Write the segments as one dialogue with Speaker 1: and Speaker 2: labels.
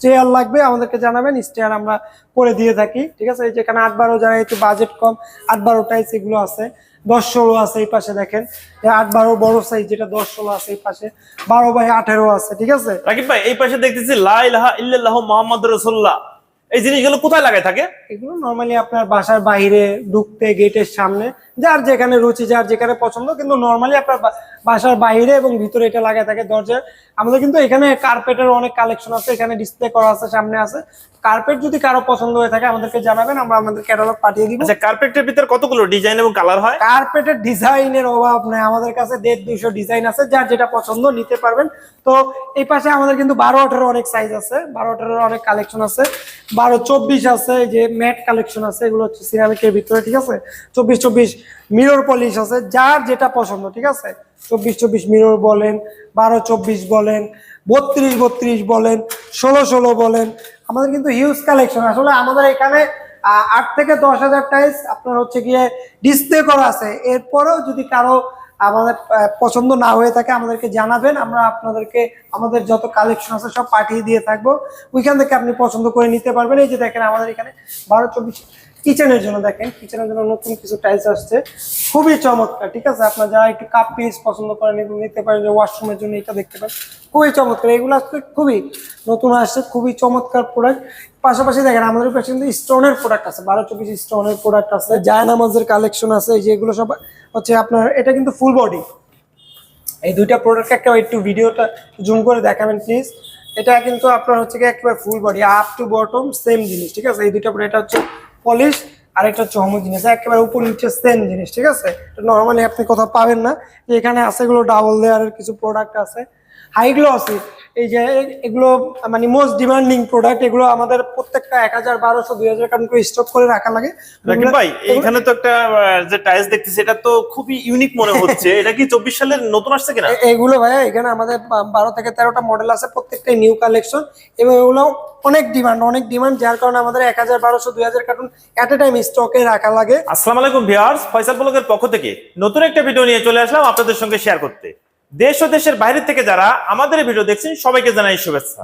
Speaker 1: Stair লাগবে, আমাদেরকে জানাবেন, স্টেয়ার আমরা করে দিয়ে থাকি, ঠিক আছে? এই যেখানে আট বারো যারা একটু বাজেট কম, আট বারো টাইস এগুলো আছে, দশ ষোলো আছে এই পাশে দেখেন। আট বারো বড় সাইজ যেটা দশ ষোলো আছে এই পাশে, বারো বাই আঠেরো আছে, ঠিক আছে?
Speaker 2: রাকিব ভাই, এই পাশে দেখতেছি লাইল ইলাহা ইল্লাল্লাহু মোহাম্মদ রাসূলুল্লাহ। এই জিনিসগুলো কোথায় লাগাই থাকে?
Speaker 1: এগুলো নর্মালি আপনার বাসার বাইরে ঢুকতে গেটের সামনে, যার যেখানে রুচি, যার যেখানে পছন্দ, কিন্তু নর্মালি আপনার বাসার বাইরে এবং ভিতরে এটা লাগাই থাকে দরজার। আমাদের কিন্তু এখানে কার্পেটের অনেক কালেকশন আছে, এখানে ডিসপ্লে করা আছে, সামনে আছে। কার্পেট যদি কারও পছন্দ হয়ে থাকে আমাদেরকে জানাবেন আমরা আমাদের ক্যাটালগ পাঠিয়ে দিব।
Speaker 2: আচ্ছা কার্পেটের ভিতর কতগুলো ডিজাইন এবং কালার হয়?
Speaker 1: কার্পেটের ডিজাইনের অভাব নেই আমাদের কাছে দেড় দুইশো ডিজাইন আছে যার যেটা পছন্দ নিতে পারবেন। তো এই পাশে আমাদের কিন্তু বারো আঠারো অনেক সাইজ আছে বারো আঠারো অনেক কালেকশন আছে বারো চব্বিশ আছে এই যে ম্যাট কালেকশন আছে এগুলো হচ্ছে সিরামিকের ভিতরে ঠিক আছে? চব্বিশ চব্বিশ মিরর পলিশ আছে যার যেটা পছন্দ ঠিক আছে? চব্বিশ চব্বিশ মিরর বলেন বারো চব্বিশ বলেন বত্রিশ বত্রিশ বলেন, ষোলো ষোলো বলেন। আমাদের কিন্তু হিউজ কালেকশন আসলে আমাদের এখানে আট থেকে দশ হাজার টাইস আপনার হচ্ছে গিয়ে ডিসপ্লে করা আছে। এরপরেও যদি কারও আমাদের পছন্দ না হয়ে থাকে, আমাদেরকে জানাবেন। আমরা আপনাদেরকে আমাদের যত কালেকশন আছে সব পাঠিয়ে দিয়ে থাকব। ওইখান থেকে আপনি পছন্দ করে নিতে পারবেন। এই যে দেখেন আমাদের এখানে বারো, চব্বিশ কিচেনের জন্য দেখেন কিচেনের জন্য নতুন কিছু টাইলস আসছে। খুবই চমৎকার, ঠিক আছে? আপনার যারা একটু কাপ পিস পছন্দ করেন, এগুলো নিতে পারেন, যে ওয়াশরুমের জন্য এটা দেখতে পারেন। খুবই চমৎকার, এগুলো আসছে খুবই নতুন আসছে, খুবই চমৎকার প্রোডাক্ট পাশাপাশি দেখেন, আমাদের কাছে কিন্তু স্টোনের প্রোডাক্ট আছে, বারো চব্বিশ স্টোনের প্রোডাক্ট আছে। জায়নামাজের কালেকশন আছে যেগুলো সব হচ্ছে আপনার, এটা কিন্তু ফুল বডি এই দুইটা প্রোডাক্ট একটা, একটু ভিডিওটা জুম করে দেখাবেন প্লিজ এটা কিন্তু আপনার হচ্ছে কি একেবারে full body up to bottom same জিনিস, ঠিক আছে? এই দুইটা এটা হচ্ছে পলিশ আর একটা হচ্ছে জিনিস, একেবারে উপর নিচে সেম জিনিস, ঠিক আছে? নর্মালি আপনি কোথাও পাবেন না। যে এখানে আছে এগুলো ডাবল দেয়ারের কিছু প্রোডাক্ট আছে। হাই গ্লসি এই যে এগুলো মানে মোস্ট ডিমান্ডিং প্রোডাক্ট এগুলো আমাদের প্রত্যেকটা এক হাজার বারোশো দুই হাজার কারণ করে স্টক করে রাখা লাগে।
Speaker 2: ভাই এইখানে তো একটা যে টাইলস দেখতেছি এটা তো খুবই ইউনিক মনে হচ্ছে। এটা কি চব্বিশ সালের নতুন আসছে কিনা?
Speaker 1: এগুলো ভাইয়া এখানে আমাদের বারো থেকে তেরোটা মডেল আছে প্রত্যেকটাই নিউ কালেকশন এবং এগুলো অনেক ডিমান্ড অনেক ডিমান্ড যার কারণে আমাদের এক হাজার বারোশো দুই হাজার কার্টুন এট এ টাইম স্টকে রাখা লাগে।
Speaker 2: আসসালামু আলাইকুম ভিউয়ার্স ফয়সাল ব্লগের পক্ষ থেকে নতুন একটা ভিডিও নিয়ে চলে আসলাম আপনাদের সঙ্গে শেয়ার করতে। দেশ ও দেশের বাইরে থেকে যারা আমাদের ভিডিও দেখছেন, সবাইকে জানাই শুভেচ্ছা।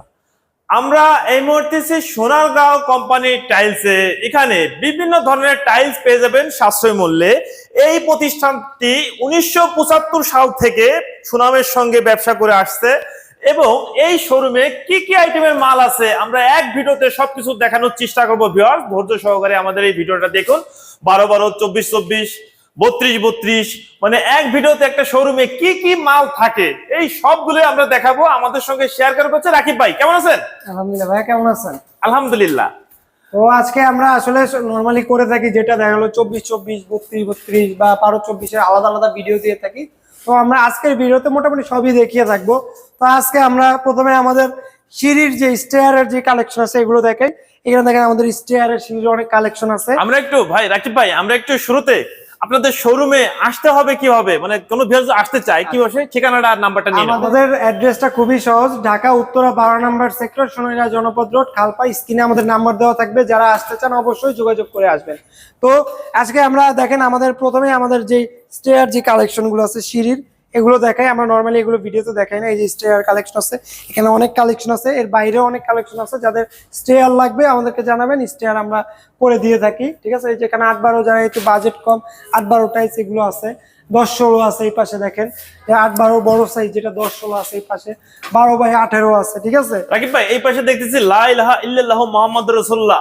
Speaker 2: আমরা এই মুহূর্তে সোনারগাঁও কোম্পানির টাইলসে এখানে বিভিন্ন ধরনের টাইলস পেয়ে যাবেন সাশ্রয় মূল্যে। এই প্রতিষ্ঠানটি উনিশশো পঁচাত্তর সাল থেকে সুনামের সঙ্গে ব্যবসা করে আসছে। এবং এই শোরুমে কি কি আইটেমের মাল আছে, আমরা এক ভিডিওতে সবকিছু দেখানোর চেষ্টা করব ভিউয়ার্স ধৈর্য সহকারে আমাদের এই ভিডিওটা দেখুন। বারো বারো, চব্বিশ চব্বিশ। বত্রিশ বত্রিশ মানে এক ভিডিওতে একটা শোরুমে কি কি মাল থাকে এই সবগুলো আমরা দেখাবো। আমাদের সঙ্গে শেয়ার করে হচ্ছে রাকিব ভাই কেমন আছেন?
Speaker 1: আলহামদুলিল্লাহ ভাইয়া কেমন আছেন?
Speaker 2: আলহামদুলিল্লাহ।
Speaker 1: তো আজকে আমরা আসলে নর্মালি করে থাকি যেটা দেখা গেলো চব্বিশ চব্বিশ বত্রিশ বত্রিশ বা বারো চব্বিশের আলাদা আলাদা ভিডিও দিয়ে থাকি। তো আমরা আজকের ভিডিওতে মোটামুটি সবই দেখিয়ে থাকব। তো আজকে আমরা প্রথমে আমাদের সিঁড়ির যে স্টেয়ারের যে কালেকশন আছে এগুলো দেখাই। এখানে দেখেন আমাদের স্টেয়ারের সিঁড়ির অনেক কালেকশন আছে।
Speaker 2: আমরা একটু ভাই রাকিব ভাই আমরা একটু শুরুতে আপনাদের শোরুমে আসতে হবে কীভাবে? মানে কোনো ভিউজ আসতে চাই কি বসে? ঠিকানাটা আর নাম্বারটা নিয়ে।
Speaker 1: আমাদের অ্যাড্রেসটা খুবই সহজ, ঢাকা উত্তরা বারো নাম্বার সেক্টর সোনাইরা জনপদ রোড খালপা স্ক্রিনে আমাদের নাম্বার দেওয়া থাকবে, যারা আসতে চান অবশ্যই যোগাযোগ করে আসবেন। তো আজকে আমরা দেখেন, আমাদের প্রথমে আমাদের যে স্টেয়ার যে কালেকশনগুলো আছে সিঁড়ির এগুলো দেখাই, আমরা নর্মালি এগুলো ভিডিওতে দেখাই না, এই যে স্টেয়ার কালেকশন আছে। এখানে অনেক কালেকশন আছে, এর বাইরেও অনেক কালেকশন আছে, যাদের স্টেয়ার লাগবে আমাদেরকে জানাবেন স্টেয়ার আমরা করে দিয়ে থাকি, ঠিক আছে? এই যেখানে আট বারো যারা একটু বাজেট কম, আট বারো টাইস এগুলো আছে, দশ ষোলো আছে এই পাশে দেখেন। আট বারো বড় সাইজ যেটা দশ ষোলো আছে এই পাশে, বারো বাই আঠেরো আছে, ঠিক আছে?
Speaker 2: রাকিব ভাই, এই পাশে দেখতেছি, লা ইলাহা ইল্লাল্লাহু মুহাম্মাদুর রাসূলুল্লাহ।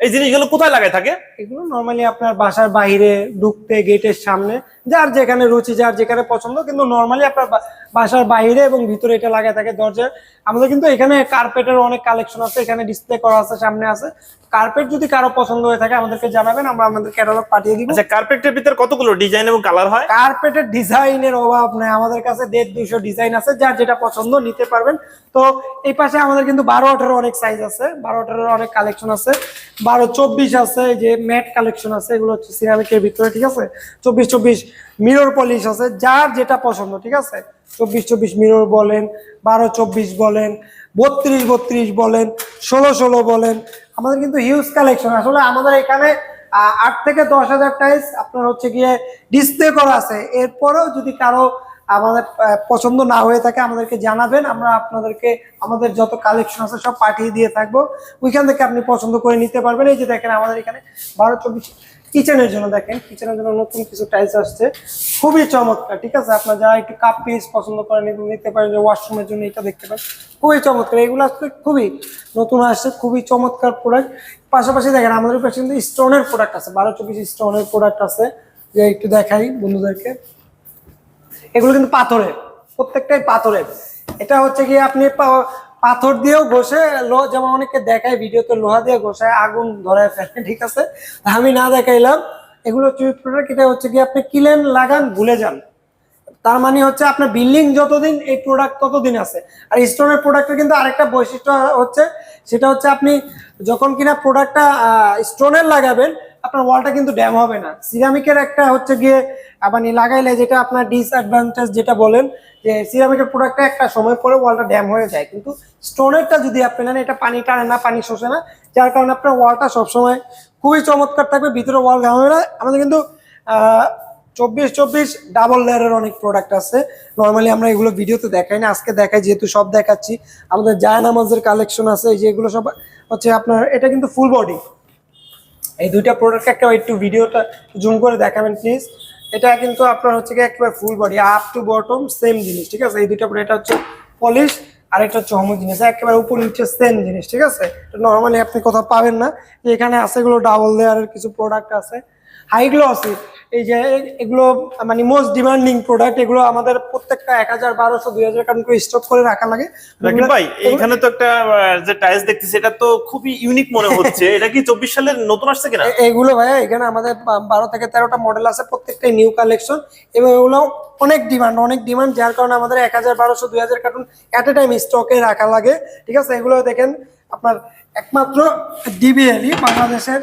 Speaker 2: এই জিনিসগুলো কোথায় লাগায় থাকে?
Speaker 1: এগুলো নর্মালি আপনার বাসার বাইরে ঢুকতে গেটের সামনে যার যেখানে রুচি যার যেখানে পছন্দ কিন্তু নর্মালি আপনার বাসার বাইরে এবং ভিতরে এটা লাগায় থাকে দরজায় আমাদের কিন্তু এখানে কার্পেটের অনেক কালেকশন আছে এখানে ডিসপ্লে করা আছে সামনে আছে। কার্পেট যদি কারও পছন্দ হয়ে থাকে আমাদেরকে জানাবেন আমরা আমাদের ক্যাটালগ পাঠিয়ে দিব।
Speaker 2: আচ্ছা কার্পেটের ভিতর কতগুলো ডিজাইন এবং কালার হয়?
Speaker 1: কার্পেটের ডিজাইনের অভাব নেই আমাদের কাছে দেড় দুইশো ডিজাইন আছে যার যেটা পছন্দ নিতে পারবেন। তো এই পাশে আমাদের কিন্তু বারো আঠারো অনেক সাইজ আছে বারো আঠারো অনেক কালেকশন আছে। বারো, চব্বিশ আছে যে ম্যাট কালেকশন আছে, এগুলো হচ্ছে সিরামিকের ভিতরে, ঠিক আছে? চব্বিশ চব্বিশ মিরর পলিশ আছে, যার যেটা পছন্দ, ঠিক আছে? চব্বিশ চব্বিশ মিরর বলেন, বারো, চব্বিশ বলেন, বত্রিশ বত্রিশ বলেন, ষোলো ষোলো বলেন, আমাদের কিন্তু হিউজ কালেকশন আসলে আমাদের এখানে আট থেকে দশ হাজার টাইস আপনার হচ্ছে গিয়ে ডিসপ্লে করা আছে। এরপরেও যদি কারও আমাদের পছন্দ না হয়ে থাকে আমাদেরকে জানাবেন। আমরা আপনাদেরকে, আমাদের যত কালেকশন আছে সব পাঠিয়ে দিয়ে থাকব। ওইখান থেকে আপনি পছন্দ করে নিতে পারবেন। এই যে দেখেন আমাদের এখানে বারো চব্বিশ কিচেনের জন্য দেখেন কিচেনের জন্য নতুন কিছু টাইলস আসছে। খুবই চমৎকার, ঠিক আছে? আপনার যারা একটু কাপ পিস পছন্দ করেন নিতে পারেন, যে ওয়াশরুমের জন্য এটা দেখতে পারেন। খুবই চমৎকার, এগুলো আসলে খুবই নতুন আসছে, খুবই চমৎকার প্রোডাক্ট পাশাপাশি দেখেন, আমাদের কাছে কিন্তু স্টোনের প্রোডাক্ট আছে, বারো চব্বিশ স্টোনের প্রোডাক্ট আছে। যে একটু দেখাই বন্ধুদেরকে। এগুলো কিন্তু পাথরের প্রত্যেকটাই পাথরের এটা হচ্ছে কি আপনি পাথর দিয়েও ঘষে লো যেমন অনেকে দেখায় ভিডিওতে, লোহা দিয়ে ঘষায় আগুন ধরায় ফেলে, ঠিক আছে? আমি না দেখাইলাম। এগুলো প্রোডাক্ট এটা হচ্ছে কি আপনি কিলেন লাগান, ভুলে যান। তার মানে হচ্ছে আপনার বিল্ডিং যতদিন, এই প্রোডাক্ট ততদিন আছে। আর স্টোনের প্রোডাক্টের কিন্তু আরেকটা বৈশিষ্ট্য হচ্ছে, সেটা হচ্ছে আপনি যখন কিনা প্রোডাক্টটা স্টোনের লাগাবেন আপনার ওয়ালটা কিন্তু ড্যাম হবে না। সিরামিকের একটা হচ্ছে গিয়ে মানে লাগাইলে যেটা আপনার ডিসঅ্যাডভান্টেজ যেটা বলেন, যে সিরামিকের প্রোডাক্টটা একটা সময় পরে ওয়ালটা ড্যাম হয়ে যায়। কিন্তু স্টোনেরটা যদি আপনি নেন, এটা পানি টানে না, পানি শোষে না। যার কারণে আপনার ওয়ালটা সবসময় খুবই চমৎকার থাকবে, ভিতরে ওয়াল ঘামবে না। আমাদের কিন্তু চব্বিশ চব্বিশ ডাবল লেয়ারের অনেক প্রোডাক্ট আছে। নর্মালি আমরা এগুলো ভিডিওতে দেখাই না, আজকে দেখাই, যেহেতু সব দেখাচ্ছি। আমাদের জায়নামাজের কালেকশন আছে যেগুলো সব হচ্ছে আপনার, এটা কিন্তু ফুল বডি এই দুইটা প্রোডাক্ট একটা একটু ভিডিওটা জুম করে দেখাবেন প্লিজ এটা কিন্তু আপনার হচ্ছে কি একবার full body up to bottom same জিনিস, ঠিক আছে? এই দুইটা প্রোডাক্ট এটা হচ্ছে পলিশ আর একটা হচ্ছে জিনিস একেবারে উপর নিচে সেম জিনিস, ঠিক আছে? নর্মালি আপনি কোথাও পাবেন না। এখানে আছে এগুলো ডাবল লেয়ারের কিছু প্রোডাক্ট আছে। হাই গ্লসি এই যে এগুলো মানে মোস্ট ডিমান্ডিং প্রোডাক্ট এগুলো আমাদের প্রত্যেকটা এক হাজার বারোশো দুই হাজার কারণ করে স্টক করে রাখা লাগে।
Speaker 2: ভাই এখানে তো একটা যে টাইলস দেখতেছি এটা তো খুবই ইউনিক মনে হচ্ছে। এটা কি চব্বিশ সালের নতুন আসছে কিনা?
Speaker 1: এগুলো ভাইয়া এখানে আমাদের বারো থেকে তেরোটা মডেল আছে প্রত্যেকটাই নিউ কালেকশন এবং এগুলো অনেক ডিমান্ড অনেক ডিমান্ড যার কারণে আমাদের এক হাজার বারোশো দুই হাজার কার্টুন অ্যাট এ টাইম স্টকে রাখা লাগে। ঠিক আছে? এগুলো দেখেন আপনার একমাত্র ডিবিএলই বাংলাদেশের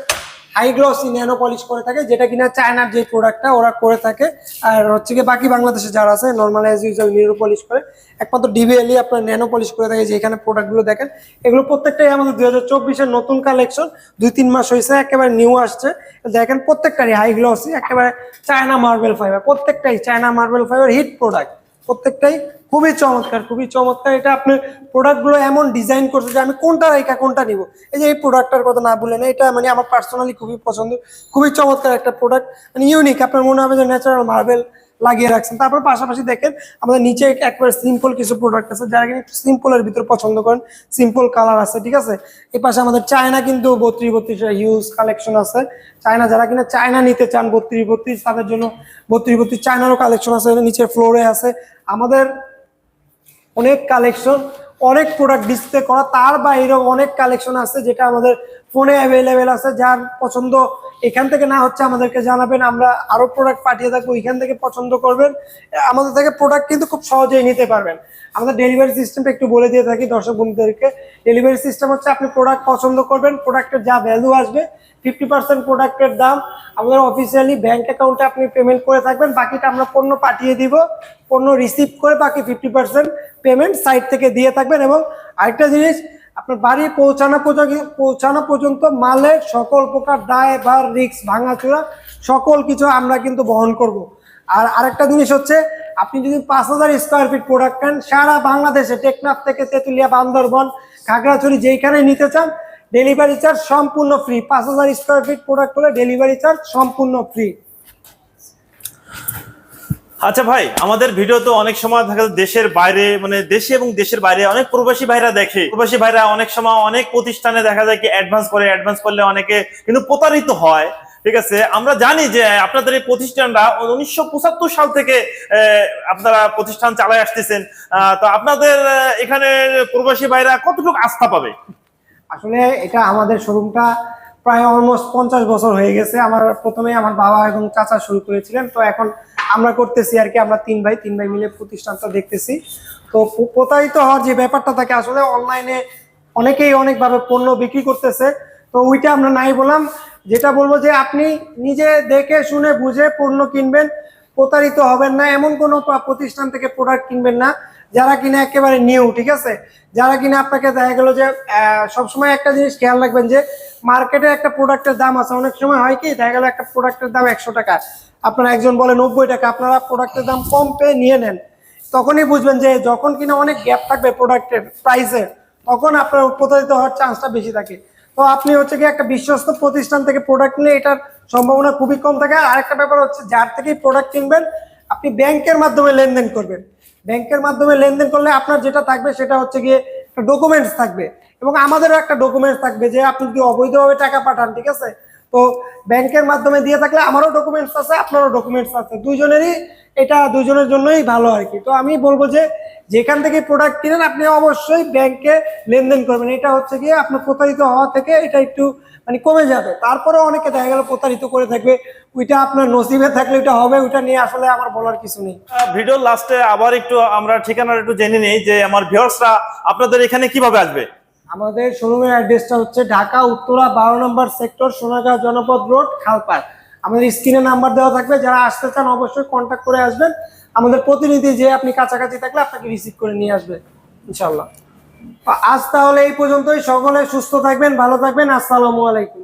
Speaker 1: হাই গ্লসি ন্যানো পলিশ করে থাকে, যেটা কিনা চায়নার যে প্রোডাক্টটা ওরা করে থাকে। আর হচ্ছে কি বাকি বাংলাদেশে যারা আছে normal as usual neuro polish করে। একমাত্র ডিবিএলই আপনার ন্যানো পলিশ করে থাকে যেখানে প্রোডাক্টগুলো দেখেন। এগুলো প্রত্যেকটাই আমাদের দুই হাজার চব্বিশের নতুন কালেকশন দুই তিন মাস হয়েছে একেবারে নিউ আসছে। দেখেন প্রত্যেকটারই হাই গ্লসি একেবারে চায়না মার্বেল ফাইবার প্রত্যেকটাই China marble fibre hit product প্রত্যেকটাই খুবই চমৎকার খুবই চমৎকার। এটা আপনি প্রোডাক্টগুলো এমন ডিজাইন করছে যে আমি কোনটা রেখা কোনটা নিব। এই যে এই প্রোডাক্টটার কথা না বললেন এটা মানে আমার পার্সোনালি খুবই পছন্দ। খুবই চমৎকার একটা প্রোডাক্ট মানে ইউনিক আপনার মনে হবে যে ন্যাচারাল মার্বেল লাগিয়ে রাখছেন। তারপর পাশাপাশি দেখেন, আমাদের নিচে একবার সিম্পল কিছু প্রোডাক্ট আছে, যারা কিনা একটু সিম্পলের ভিতরে পছন্দ করেন সিম্পল কালার আছে, ঠিক আছে? এই পাশে আমাদের চায়না কিন্তু বত্রিশ বত্রিশ হিউজ কালেকশন আছে। চায়না যারা কিনা চায়না নিতে চান, বত্রিশ বত্রিশ, তাদের জন্য বত্রিশ বত্রিশ চায়নারও কালেকশন আছে নিচে ফ্লোরে আছে। আমাদের অনেক কালেকশন অনেক প্রোডাক্ট ডিসপ্লে করা তার বাইরেও অনেক কালেকশন আছে যেটা আমাদের ফোনে অ্যাভেলেবেল আছে, যার পছন্দ এখান থেকে না হচ্ছে আমাদেরকে জানাবেন, আমরা আরও প্রোডাক্ট পাঠিয়ে থাকব, এখান থেকে পছন্দ করবেন। আমাদের থেকে প্রোডাক্ট কিন্তু খুব সহজেই নিতে পারবেন। আমাদের ডেলিভারি সিস্টেমটা একটু বলে দিয়ে থাকি দর্শক বন্ধুদেরকে। ডেলিভারি সিস্টেম হচ্ছে আপনি প্রোডাক্ট পছন্দ করবেন প্রোডাক্টের যা ভ্যালু আসবে ফিফটি পার্সেন্ট প্রোডাক্টের দাম। আমাদের অফিসিয়ালি ব্যাঙ্ক অ্যাকাউন্টে আপনি পেমেন্ট করে থাকবেন, বাকিটা আমরা পণ্য পাঠিয়ে দিব, পণ্য রিসিভ করে বাকি ফিফটি পার্সেন্ট পেমেন্ট সাইট থেকে দিয়ে থাকবেন। এবং আরেকটা জিনিস আপনার বাড়ি পৌঁছানো পৌঁছানো পর্যন্ত মালের সকল প্রকার দায় বা রিক্স, ভাঙাচোরা, সকল কিছু আমরা কিন্তু বহন করব। আর আরেকটা জিনিস হচ্ছে, আপনি যদি পাঁচ হাজার স্কোয়ার ফিট প্রোডাক্ট নেন সারা বাংলাদেশে টেকনাফ থেকে তেঁতুলিয়া, বান্দরবন, খাগড়াছড়ি যেইখানে নিতে চান ডেলিভারি চার্জ সম্পূর্ণ ফ্রি পাঁচ হাজার স্কোয়ার ফিট প্রোডাক্ট হলে ডেলিভারি চার্জ সম্পূর্ণ ফ্রি
Speaker 2: আচ্ছা ভাই, আমাদের ভিডিও তো অনেক সময় যায় দেশের বাইরে মানে দেশে এবং দেশের বাইরে অনেক প্রবাসী ভাইরা দেখে। প্রবাসী ভাইরা অনেক সময় অনেক প্রতিষ্ঠানে দেখা যায় কি অ্যাডভান্স করে অ্যাডভান্স করলে অনেকে কিন্তু প্রতারিত হয়। ঠিক আছে? আমরা জানি যে আপনাদের এই প্রতিষ্ঠানটা উনিশশো পঁচাত্তর সাল থেকে আপনারা প্রতিষ্ঠান চালায় আসতেছেন। তো আপনাদের এখানে প্রবাসী ভাইরা কতটুকু আস্থা পাবে?
Speaker 1: আসলে এটা আমাদের শোরুমটা প্রায় অলমোস্ট পঞ্চাশ বছর হয়ে গেছে। আমার প্রথমে আমার বাবা এবং চাচা শুরু করেছিলেন। তো এখন আমরা করতেছি আর কি, আমরা তিন ভাই তিন ভাই মিলে প্রতিষ্ঠানটা দেখতেছি। তো প্রতারিত হওয়ার যে ব্যাপারটা থাকে, আসলে অনলাইনে অনেকেই অনেকভাবে পণ্য বিক্রি করতেছে। তো ওইটা আমরা নাই বললাম। যেটা বলব যে আপনি নিজে দেখে, শুনে, বুঝে পণ্য কিনবেন, প্রতারিত হবেন না। এমন কোনো প্রতিষ্ঠান থেকে প্রোডাক্ট কিনবেন না। যারা কিনা একেবারে নিউ ঠিক আছে? যারা কিনা আপনাকে দেখা গেল যে সবসময় একটা জিনিস খেয়াল রাখবেন যে, মার্কেটে একটা প্রোডাক্টের দাম আছে। অনেক সময় হয় কি, দেখা গেল একটা প্রোডাক্টের দাম একশো টাকা। আপনারা একজন বলে নব্বই টাকা, আপনারা প্রোডাক্টের দাম কম পেয়ে নিয়ে নেন। তখনই বুঝবেন যে, যখন কিনা অনেক গ্যাপ থাকবে প্রোডাক্টের প্রাইসের তখন আপনার প্রতারিত হওয়ার চান্সটা বেশি থাকে। তো আপনি হচ্ছে কি একটা বিশ্বস্ত প্রতিষ্ঠান থেকে প্রোডাক্ট নিয়ে এটার সম্ভাবনা খুবই কম থাকে। আর একটা ব্যাপার হচ্ছে, যার থেকেই প্রোডাক্ট কিনবেন, আপনি ব্যাংকের মাধ্যমে লেনদেন করবেন। ব্যাংকের মাধ্যমে লেনদেন করলে আপনার যেটা থাকবে সেটা হচ্ছে গিয়ে ডকুমেন্টস থাকবে। এবং আমাদেরও একটা ডকুমেন্টস থাকবে যে আপনি যদি অবৈধভাবে টাকা পাঠান, ঠিক আছে? তো ব্যাংকের মাধ্যমে দিয়ে থাকলে আমারও ডকুমেন্টস আছে, আপনারও ডকুমেন্টস আছে। দুইজনেরই এটা দুজনের জন্যই ভালো আর কি। তো আমি বলব যে যেখান থেকে প্রোডাক্ট কিনেন, আপনি অবশ্যই ব্যাংকে লেনদেন করবেন। এটা হচ্ছে গিয়ে আপনার প্রতারিত হওয়া থেকে এটা একটু মানে কমে যাবে। তারপরে অনেকে দেখা গেল প্রতারিত করে থাকবে। ওইটা আপনার নসিবে থাকলে ওইটা হবে, ওইটা নিয়ে আসলে আমার বলার কিছু নেই।
Speaker 2: ভিডিও লাস্টে আবার একটু আমরা ঠিকানাটা একটু জেনে নিই যে আমার ভিউয়ার্সরা আপনাদের এখানে কীভাবে আসবে?
Speaker 1: আমাদের শোরুমের অ্যাড্রেসটা হচ্ছে ঢাকা উত্তরা বারো নম্বর সেক্টর সোনাগাঁ জনপদ রোড, খালপাড়। আমাদের স্ক্রিনে নাম্বার দেওয়া থাকবে, যারা আসতে চান অবশ্যই কন্ট্যাক্ট করে আসবেন। আমাদের প্রতিনিধি যে আপনি কাছাকাছি থাকলে আপনাকে রিসিভ করে নিয়ে আসবে ইনশাল্লাহ আজ তাহলে এই পর্যন্তই। সকলে সুস্থ থাকবেন, ভালো থাকবেন। আসসালামু আলাইকুম।